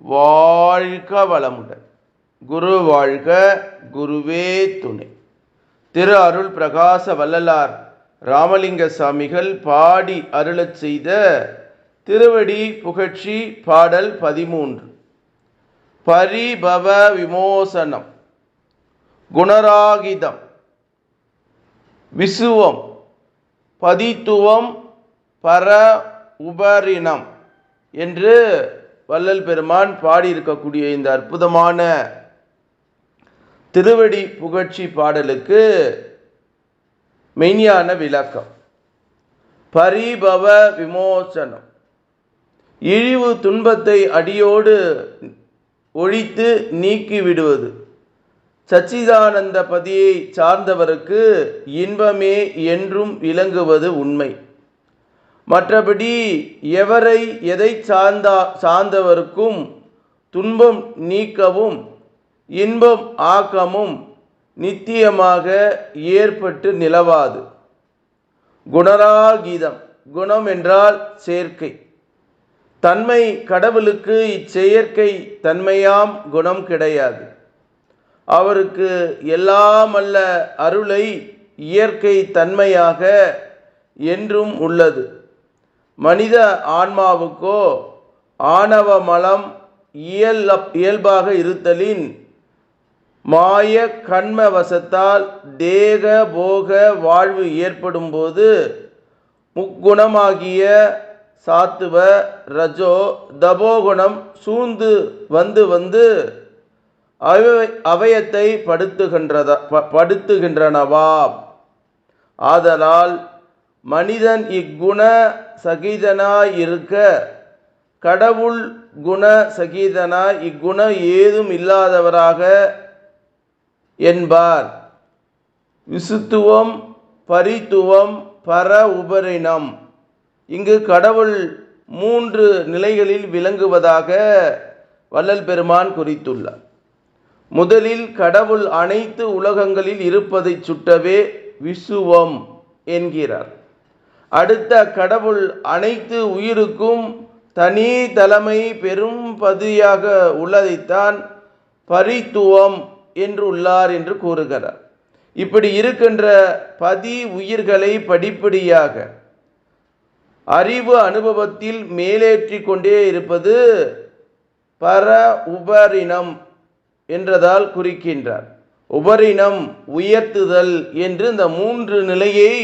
வாழ்க வளமுடன். குரு வாழ்க குருவே துணை. திரு அருள் பிரகாச வள்ளலார் ராமலிங்க சாமிகள் பாடி அருளச் செய்த திருவடி புகழ்ச்சி பாடல் பதிமூன்று. பரிபவ விமோசனம் குணராகிதம் விசுவம் பதித்துவம் பர உபரிணம் என்று வள்ளல் பெருமான் பாடியிருக்கக்கூடிய இந்த அற்புதமான திருவடி புகழ்ச்சி பாடலுக்கு மெய்ஞான விளக்கம். பரிபவ விமோசனம். இழிவு துன்பத்தை அடியோடு ஒழித்து நீக்கி விடுவது. சச்சிதானந்த பதியை சார்ந்தவருக்கு இன்பமே என்றும் விளங்குவது உண்மை. மற்றபடி எவரை எதை சார்ந்தா சார்ந்தவருக்கும் துன்பம் நீக்கவும் இன்பம் ஆக்கமும் நித்தியமாக ஏற்பட்டு நிலவாது. குணராகீதம் குணம் என்றால் சேர்க்கை. தன்மை கடவுளுக்கு இச்செயற்கை தன்மையாம் குணம் கிடையாது. அவருக்கு எல்லாம் அல்ல அருளை இயற்கை தன்மையாக என்றும் உள்ளது. மனித ஆன்மாவுக்கோ ஆணவ மலம் இயல் இயல்பாக இருத்தலின் மாய கண்ம வசத்தால் தேக போக வாழ்வு ஏற்படும் போது முக்குணமாகிய சாத்துவ ரஜோ தபோகுணம் சூழ்ந்து வந்து வந்து அவை அவயத்தை படுத்துகின்றத படுத்துகின்றனவா ஆதலால் மனிதன் இக்குண சகிதனாய் இருக்க கடவுள் குண சகிதனாய் இக்குணம் ஏதும் இல்லாதவராக என்பார். விசுத்துவம் பரித்துவம் பர உபரிணம். இங்கு கடவுள் மூன்று நிலைகளில் விளங்குவதாக வள்ளல் பெருமான் குறித்துள்ளார். முதலில் கடவுள் அனைத்து உலகங்களில் இருப்பதைச் சுட்டவே விசுவம் என்கிறார். அடுத்த கடவுள் அனைத்து உயிருக்கும் தனி தலைமை பெரும் பதியாக உள்ளதைத்தான் பரித்துவம் என்று உள்ளார் என்று கூறுகிறார். இப்படி இருக்கின்ற பதி உயிர்களை படிப்படியாக அறிவு அனுபவத்தில் மேலேற்றி கொண்டே இருப்பது பர உபரினம் என்றதால் குறிக்கின்றார். உபரினம் உயர்த்துதல் என்று இந்த மூன்று நிலையை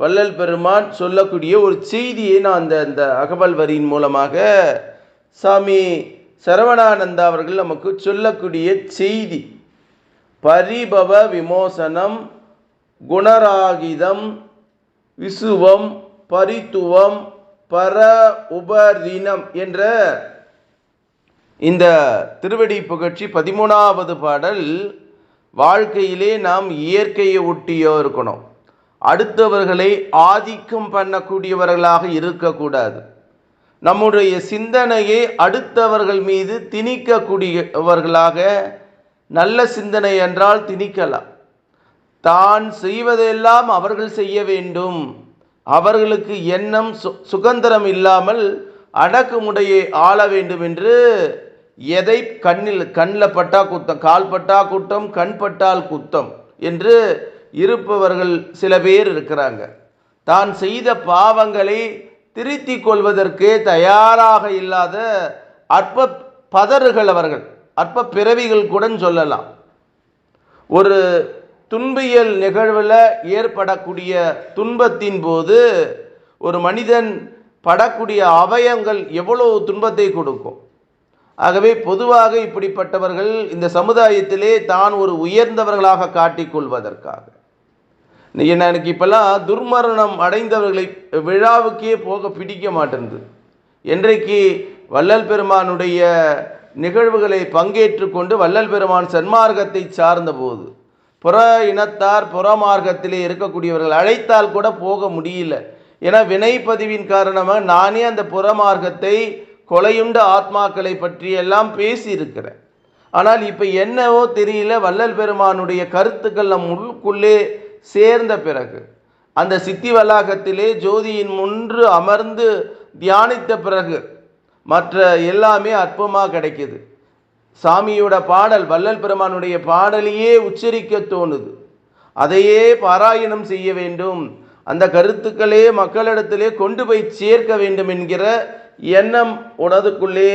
வள்ளல் பெருமான் சொல்லக்கூடிய ஒரு செய்தியை நான் அந்த அந்த அகவல் வரியின் மூலமாக சாமி சரவணானந்தா அவர்கள் நமக்கு சொல்லக்கூடிய செய்தி. பரிபவ விமோசனம் குணராகிதம் விசுவம் பரித்துவம் பர உபரினம் என்ற இந்த திருவடி புகழ்ச்சி பதிமூணாவது பாடல் வாழ்க்கையிலே நாம் இயற்கையை ஒட்டியோ இருக்கணும். அடுத்தவர்களை ஆதிக்கம் பண்ணக்கூடியவர்களாக இருக்கக்கூடாது. நம்முடைய சிந்தனையை அடுத்தவர்கள் மீது திணிக்கக்கூடியவர்களாக நல்ல சிந்தனை என்றால் திணிக்கலாம். தான் செய்வதெல்லாம் அவர்கள் செய்ய வேண்டும். அவர்களுக்கு எண்ணம் சு சுதந்திரம் இல்லாமல் அடக்குமுடையை ஆள வேண்டும் என்று எதை கண்ணில் கண்ணில் பட்டா குத்தம் கால் பட்டா குத்தம் கண் பட்டால் குத்தம் என்று இருப்பவர்கள் சில பேர் இருக்கிறாங்க. தான் செய்த பாவங்களை திருத்திக் கொள்வதற்கே தயாராக இல்லாத அற்ப பதறுகள் அவர்கள் அற்ப பிறவிகள் கூட சொல்லலாம். ஒரு துன்பியல் நிகழ்வில் ஏற்படக்கூடிய துன்பத்தின் போது ஒரு மனிதன் படக்கூடிய அவயங்கள் எவ்வளவு துன்பத்தை கொடுக்கும். ஆகவே பொதுவாக இப்படிப்பட்டவர்கள் இந்த சமுதாயத்திலே தான் ஒரு உயர்ந்தவர்களாக காட்டிக்கொள்வதற்காக எனக்கு இப்பெல்லாம் துர்மரணம் அடைந்தவர்களை விழாவுக்கே போக பிடிக்க மாட்டேங்குது என்றைக்கு வள்ளல் பெருமானுடைய நிகழ்வுகளை பங்கேற்று கொண்டு வள்ளல் பெருமான் சன்மார்க்கத்தை சார்ந்தபோது புற இனத்தார் புற மார்க்கத்திலே இருக்கக்கூடியவர்கள் அழைத்தால் கூட போக முடியல. ஏன்னா வினைப்பதிவின் காரணமாக நானே அந்த புற மார்க்கத்தை கொலையுண்ட ஆத்மாக்களை பற்றி எல்லாம் பேசியிருக்கிறேன். ஆனால் இப்போ என்னவோ தெரியல வள்ளல் பெருமானுடைய கருத்துக்கள் நம் உள்ளுக்குள்ளே சேர்ந்த பிறகு அந்த சித்தி வளாகத்திலே ஜோதியின் முன்று அமர்ந்து தியானித்த பிறகு மற்ற எல்லாமே அற்பமாக கிடைக்குது. சாமியோட பாடல் வள்ளல் பெருமானுடைய பாடலையே உச்சரிக்க தோணுது. அதையே பாராயணம் செய்ய வேண்டும். அந்த கருத்துக்களே மக்களிடத்திலே கொண்டு போய் சேர்க்க வேண்டும் என்கிற எண்ணம் உனதுக்குள்ளே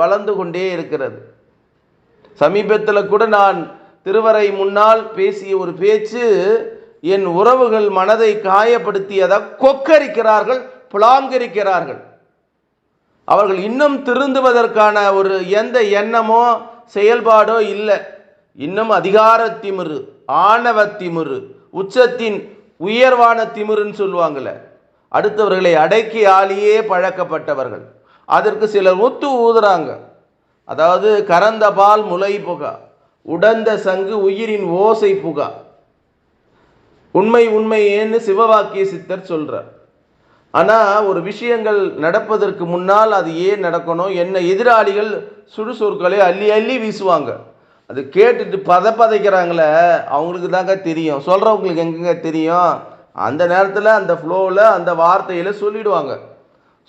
வளர்ந்து கொண்டே இருக்கிறது. சமீபத்தில் கூட நான் திருவரை முன்னால் பேசிய ஒரு பேச்சு என் உறவுகள் மனதை காயப்படுத்தியதை கொக்கரிக்கிறார்கள் புலாங்கரிக்கிறார்கள். அவர்கள் இன்னும் திருந்துவதற்கான ஒரு எந்த எண்ணமோ செயல்பாடோ இல்லை. இன்னும் அதிகார திமிரு ஆணவ திமிரு உச்சத்தின் உயர்வான திமிருன்னு சொல்லுவாங்கள்ல அடுத்தவர்களை அடக்கி ஆளியே பழக்கப்பட்டவர்கள். அதற்கு சிலர் ஒத்து ஊதுறாங்க. அதாவது கரந்த பால் முளை புகா உடந்த சங்கு உயிரின் ஓசை புகா. உண்மை உண்மை ஏன்னு சிவவாக்கிய சித்தர் சொல்றார். ஆனால் ஒரு விஷயங்கள் நடப்பதற்கு முன்னால் அது ஏன் நடக்கணும்? என்ன எதிராளிகள் சுடுசொற்களை அள்ளி அள்ளி வீசுவாங்க. அது கேட்டுட்டு பத பதைக்கிறாங்களே அவங்களுக்கு தாங்க தெரியும். சொல்கிறவங்களுக்கு எங்கெங்க தெரியும்? அந்த நேரத்தில் அந்த ஃப்ளோவில் அந்த வார்த்தையில் சொல்லிடுவாங்க.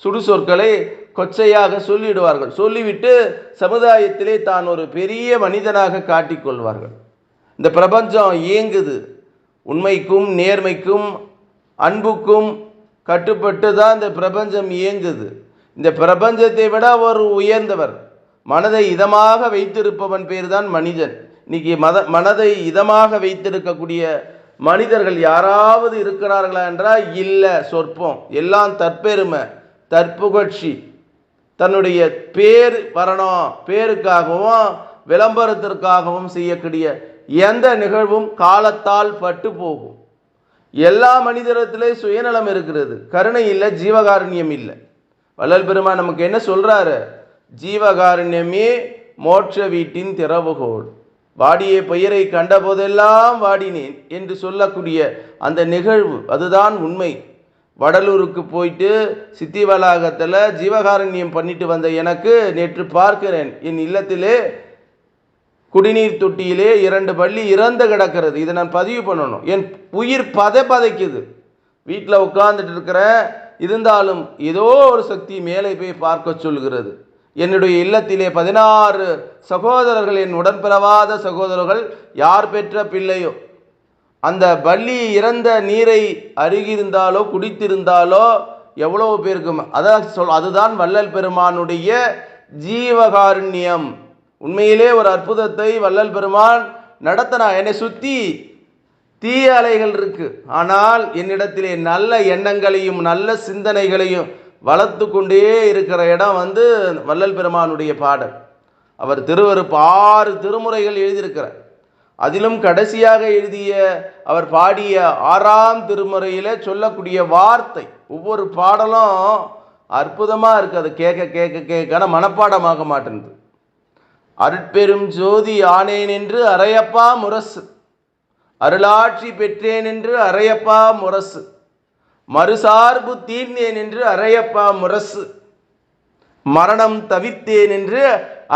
சுடுசொற்களை கொச்சையாக சொல்லிடுவார்கள். சொல்லிவிட்டு சமுதாயத்திலே தான் ஒரு பெரிய மனிதனாக காட்டிக்கொள்வார்கள். இந்த பிரபஞ்சம் இயங்குது. உண்மைக்கும் நேர்மைக்கும் அன்புக்கும் கட்டுப்பட்டு தான் இந்த பிரபஞ்சம் இயங்குது. இந்த பிரபஞ்சத்தை விட ஒரு உயர்ந்தவர். மனதை இதமாக வைத்திருப்பவன் பேர் தான் மனிதன். இன்னைக்கு மத மனதை இதமாக வைத்திருக்கக்கூடிய மனிதர்கள் யாராவது இருக்கிறார்களா என்றால் இல்லை சொற்பம். எல்லாம் தற்பெருமை தற்புகழ்ச்சி. தன்னுடைய பேர் வரணும். பேருக்காகவும் விளம்பரத்திற்காகவும் செய்யக்கூடிய எந்த நிகழ்வும் காலத்தால் பட்டு போகும். எல்லா மனிதரத்திலே சுயநலம் இருக்கிறது. கருணை இல்லை ஜீவகாருண்யம் இல்லை. வள்ளல் பெருமான் நமக்கு என்ன சொல்றாரு? ஜீவகாருண்யமே மோட்ச வீட்டின் திறவுகோள். வாடிய பெயரை கண்டபோதெல்லாம் வாடினேன் என்று சொல்லக்கூடிய அந்த நிகழ்வு அதுதான் உண்மை. வடலூருக்கு போயிட்டு சித்தி வளாகத்தில் ஜீவகாருண்யம் பண்ணிட்டு வந்த எனக்கு நேற்று பார்க்கிறேன். என் இல்லத்திலே குடிநீர் தொட்டியிலே இரண்டு பள்ளி இறந்து கிடக்கிறது. இதை நான் பதிவு பண்ணணும். என் உயிர் பதை பதைக்குது. வீட்டில் உட்கார்ந்துட்டு இருக்கிற இருந்தாலும் ஏதோ ஒரு சக்தி மேலே போய் பார்க்க சொல்கிறது. என்னுடைய இல்லத்திலே பதினாறு சகோதரர்கள் என் உடன்பிறவாத சகோதரர்கள் யார் பெற்ற பிள்ளையோ அந்த பள்ளி இறந்த நீரை அருகிருந்தாலோ குடித்திருந்தாலோ எவ்வளோ பேருக்கு அதான் சொல் அதுதான் வள்ளல் பெருமானுடைய ஜீவகாருண்யம். உண்மையிலே ஒரு அற்புதத்தை வள்ளல் பெருமான் நடத்தினா. என்னை சுற்றி தீய அலைகள் இருக்கு. ஆனால் என்னிடத்திலே நல்ல எண்ணங்களையும் நல்ல சிந்தனைகளையும் வளர்த்து கொண்டே இருக்கிற இடம் வந்து வள்ளல் பெருமானுடைய பாடல். அவர் திருவருப்பு ஆறு திருமுறைகள் எழுதியிருக்கிறார். அதிலும் கடைசியாக எழுதிய அவர் பாடிய ஆறாம் திருமுறையில் சொல்லக்கூடிய வார்த்தை ஒவ்வொரு பாடலும் அற்புதமாக இருக்குது அது கேட்க கேட்க கேட்க மனப்பாடமாக மாட்டேங்குது அருட்பெரும் ஜோதி ஆனேன் என்று அரையப்பா முரசு. அருளாட்சி பெற்றேன் என்று அரையப்பா முரசு. மறுசார்பு தீர்ந்தேன் என்று அரையப்பா முரசு. மரணம் தவிர்த்தேன் என்று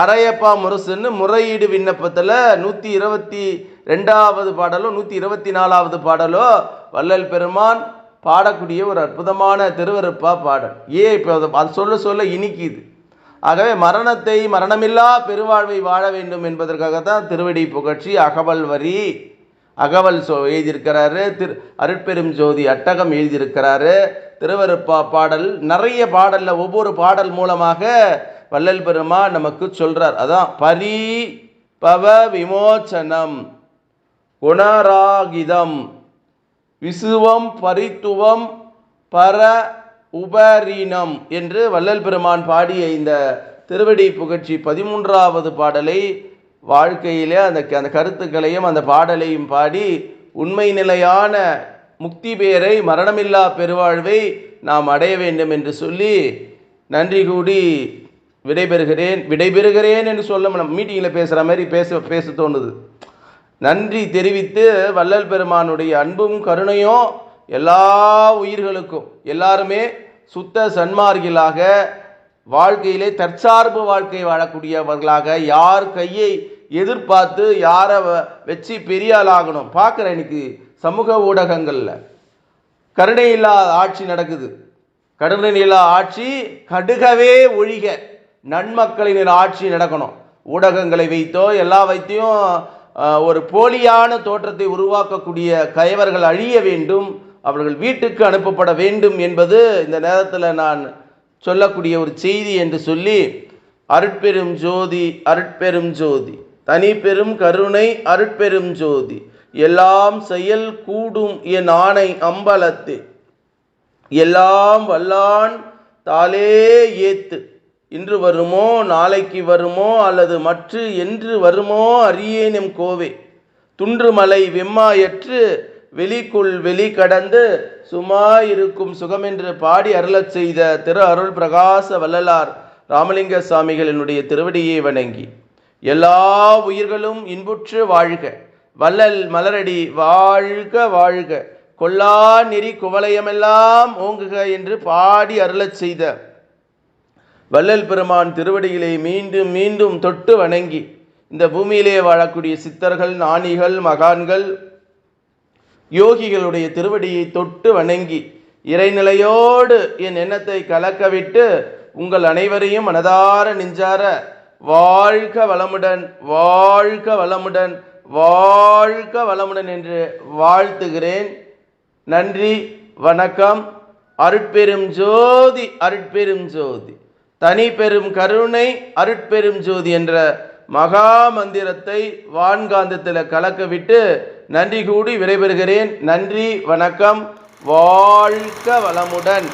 அரையப்பா முரசுன்னு முறையீடு விண்ணப்பத்தில் நூற்றி இருபத்தி ரெண்டாவது பாடலோ நூற்றி இருபத்தி நாலாவது பாடலோ வள்ளல் பெருமான் பாடக்கூடிய ஒரு அற்புதமான திருவருப்பா பாடல். ஏன் இப்போ அதை அது சொல்ல சொல்ல இனிக்குது. ஆகவே மரணத்தை மரணமில்லா பெருவாழ்வை வாழ வேண்டும் என்பதற்காக தான் திருவடி புகழ்ச்சி அகவல் வரி அகவல் சோ எழுதியிருக்கிறாரு. திரு அருட்பெரும் ஜோதி அட்டகம் எழுதியிருக்கிறாரு. திருவருப்பா பாடல் நிறைய பாடலில் ஒவ்வொரு பாடல் மூலமாக வள்ளல் பெருமா நமக்கு சொல்றார். அதான் பரி பவ விமோச்சனம் குணராகிதம் விசுவம் பரித்துவம் பர உபரீனம் என்று வள்ளல் பெருமான் பாடிய இந்த திருவடி புகழ்ச்சி பதிமூன்றாவது பாடலை வாழ்க்கையிலே அந்த அந்த கருத்துக்களையும் அந்த பாடலையும் பாடி உண்மை நிலையான முக்தி பேரை மரணமில்லா பெருவாழ்வை நாம் அடைய வேண்டும் என்று சொல்லி நன்றி கூடி விடைபெறுகிறேன். விடைபெறுகிறேன் என்று சொல்ல நம்ம மீட்டிங்கில் பேசுகிற மாதிரி பேச பேச தோணுது. நன்றி தெரிவித்து வள்ளல் பெருமானுடைய அன்பும் கருணையும் எல்லா உயிர்களுக்கும் எல்லாருமே சுத்த சன்மார்கிலாக வாழ்க்கையிலே தற்சார்பு வாழ்க்கை வாழக்கூடியவர்களாக யார் கையை எதிர்பார்த்து யாரை வ- வச்சு பெரிய ஆளாகணும்? பார்க்குறேன் இன்னைக்கு சமூக ஊடகங்களில். கருணை இல்லாத ஆட்சி நடக்குது. கருணை இல்லா ஆட்சி கடுகவே ஒழிக. நன்மக்களின் ஆட்சி நடக்கணும். ஊடகங்களை வைத்தோ எல்லா வைத்தையும் ஒரு போலியான தோற்றத்தை உருவாக்கக்கூடிய கயவர்கள் அழிய வேண்டும். அவர்கள் வீட்டுக்கு அனுப்பப்பட வேண்டும் என்பது இந்த நேரத்தில் நான் சொல்லக்கூடிய ஒரு செய்தி என்று சொல்லி அருட்பெரும் ஜோதி அருட்பெரும் ஜோதி தனி பெரும் கருணை அருட்பெரும் ஜோதி எல்லாம் செயல் கூடும் என் ஆணை அம்பலத்து எல்லாம் வல்லான் தாளே ஏத்து இன்று வருமோ நாளைக்கு வருமோ அல்லது மற்று என்று வருமோ அறியேனும் கோவே துன்றுமலை வெம்மாயற்று வெளிக்குள் வெளி கடந்து சும்மா இருக்கும் சுகமென்று பாடி அருளச் செய்த திரு அருள் பிரகாச வள்ளலார் ராமலிங்க சுவாமிகளினுடைய திருவடியை வணங்கி எல்லா உயிர்களும் இன்புற்று வாழ்க வள்ளல் மலரடி வாழ்க வாழ்க கொல்லா நெறி குவலயமெல்லாம் ஓங்குக என்று பாடி அருளச் செய்த வள்ளல் பெருமான் திருவடிகளை மீண்டும் மீண்டும் தொட்டு வணங்கி இந்த பூமியிலே வாழக்கூடிய சித்தர்கள் நாணிகள் மகான்கள் யோகிகளுடைய திருவடியை தொட்டு வணங்கி இறைநிலையோடு என் எண்ணத்தை கலக்கவிட்டு உங்கள் அனைவரையும் மனதார நெஞ்சார வாழ்க வளமுடன் வாழ்க வளமுடன் வாழ்க வளமுடன் என்று வாழ்த்துகிறேன். நன்றி வணக்கம். அருட்பெரும் ஜோதி அருட்பெரும் ஜோதி. தனி பெரும் கருணை அருட்பெரும் ஜோதி என்ற மகா மந்திரத்தை வான்காந்தத்தில் கலக்க விட்டு நன்றி கூடி விடைபெறுகிறேன். நன்றி வணக்கம். வாழ்க வளமுடன்.